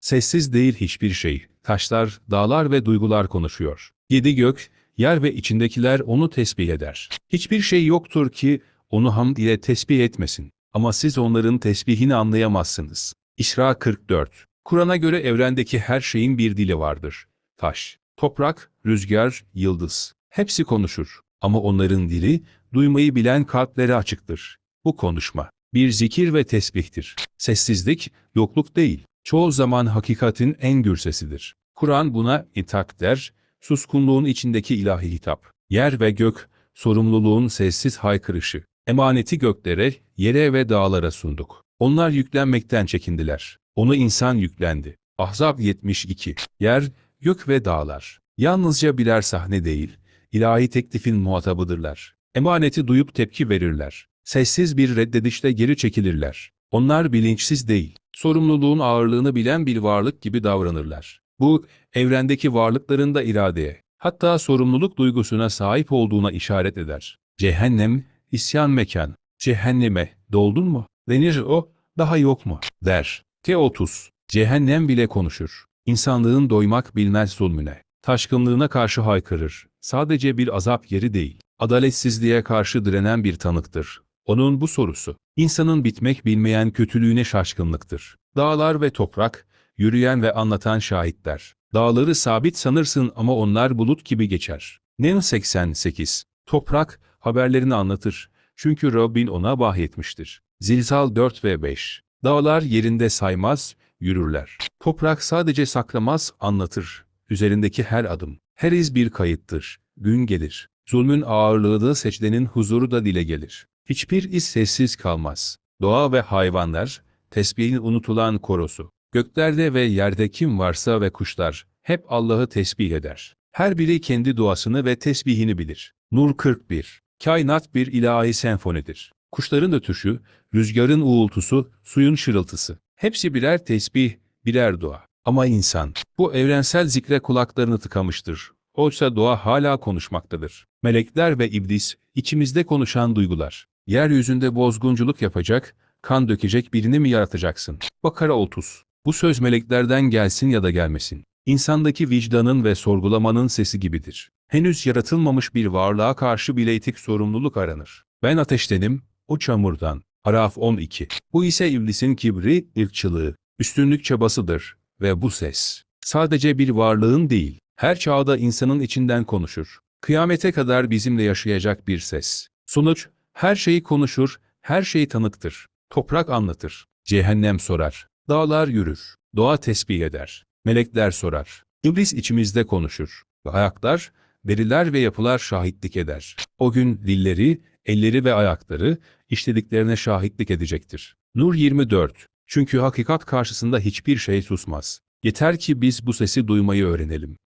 Sessiz değil hiçbir şey. Taşlar, dağlar ve duygular konuşuyor. Yedi gök, yer ve içindekiler onu tesbih eder. Hiçbir şey yoktur ki onu hamd ile tesbih etmesin. Ama siz onların tesbihini anlayamazsınız. İsra 44 Kur'an'a göre evrendeki her şeyin bir dili vardır. Taş, toprak, rüzgar, yıldız. Hepsi konuşur. Ama onların dili, duymayı bilen kalplere açıktır. Bu konuşma, bir zikir ve tesbihtir. Sessizlik, yokluk değil. Çoğu zaman hakikatin en gür sesidir. Kur'an buna itak der, suskunluğun içindeki ilahi hitap. Yer ve gök, sorumluluğun sessiz haykırışı. Emaneti göklere, yere ve dağlara sunduk. Onlar yüklenmekten çekindiler. Onu insan yüklendi. Ahzab 72 Yer, gök ve dağlar. Yalnızca birer sahne değil, ilahi teklifin muhatabıdırlar. Emaneti duyup tepki verirler. Sessiz bir reddedişte geri çekilirler. Onlar bilinçsiz değil, sorumluluğun ağırlığını bilen bir varlık gibi davranırlar. Bu, evrendeki varlıkların da iradeye, hatta sorumluluk duygusuna sahip olduğuna işaret eder. Cehennem, isyan mekan. Cehenneme, doldun mu? Denir o, daha yok mu? Der. T30. Cehennem bile konuşur. İnsanlığın doymak bilmez zulmüne. Taşkınlığına karşı haykırır. Sadece bir azap yeri değil. Adaletsizliğe karşı direnen bir tanıktır. Onun bu sorusu, insanın bitmek bilmeyen kötülüğüne şaşkınlıktır. Dağlar ve toprak, yürüyen ve anlatan şahitler. Dağları sabit sanırsın ama onlar bulut gibi geçer. Nem 88. Toprak, haberlerini anlatır. Çünkü Rabbin ona vahyetmiştir. Zilzal 4 ve 5. Dağlar yerinde saymaz, yürürler. Toprak sadece saklamaz, anlatır. Üzerindeki her adım, her iz bir kayıttır. Gün gelir. Zulmün ağırlığı da secdenin huzuru da dile gelir. Hiçbir iz sessiz kalmaz. Doğa ve hayvanlar, tesbihin unutulan korosu. Göklerde ve yerde kim varsa ve kuşlar, hep Allah'ı tesbih eder. Her biri kendi duasını ve tesbihini bilir. Nur 41 Kainat bir ilahi senfonidir. Kuşların ötüşü, rüzgarın uğultusu, suyun şırıltısı. Hepsi birer tesbih, birer dua. Ama insan, bu evrensel zikre kulaklarını tıkamıştır. Oysa doğa hala konuşmaktadır. Melekler ve iblis, içimizde konuşan duygular. Yeryüzünde bozgunculuk yapacak, kan dökecek birini mi yaratacaksın? Bakara 30. Bu söz meleklerden gelsin ya da gelmesin. İnsandaki vicdanın ve sorgulamanın sesi gibidir. Henüz yaratılmamış bir varlığa karşı bile etik sorumluluk aranır. Ben ateştenim, o çamurdan. Araf 12. Bu ise iblisin kibri, ırkçılığı, üstünlük çabasıdır ve bu ses. Sadece bir varlığın değil, her çağda insanın içinden konuşur. Kıyamete kadar bizimle yaşayacak bir ses. Sonuç, her şeyi konuşur, her şeyi tanıktır. Toprak anlatır, cehennem sorar, dağlar yürür, doğa tesbih eder, melekler sorar. İblis içimizde konuşur ve ayaklar, deriler ve yapılar şahitlik eder. O gün dilleri, elleri ve ayakları işlediklerine şahitlik edecektir. Nur 24 Çünkü hakikat karşısında hiçbir şey susmaz. Yeter ki biz bu sesi duymayı öğrenelim.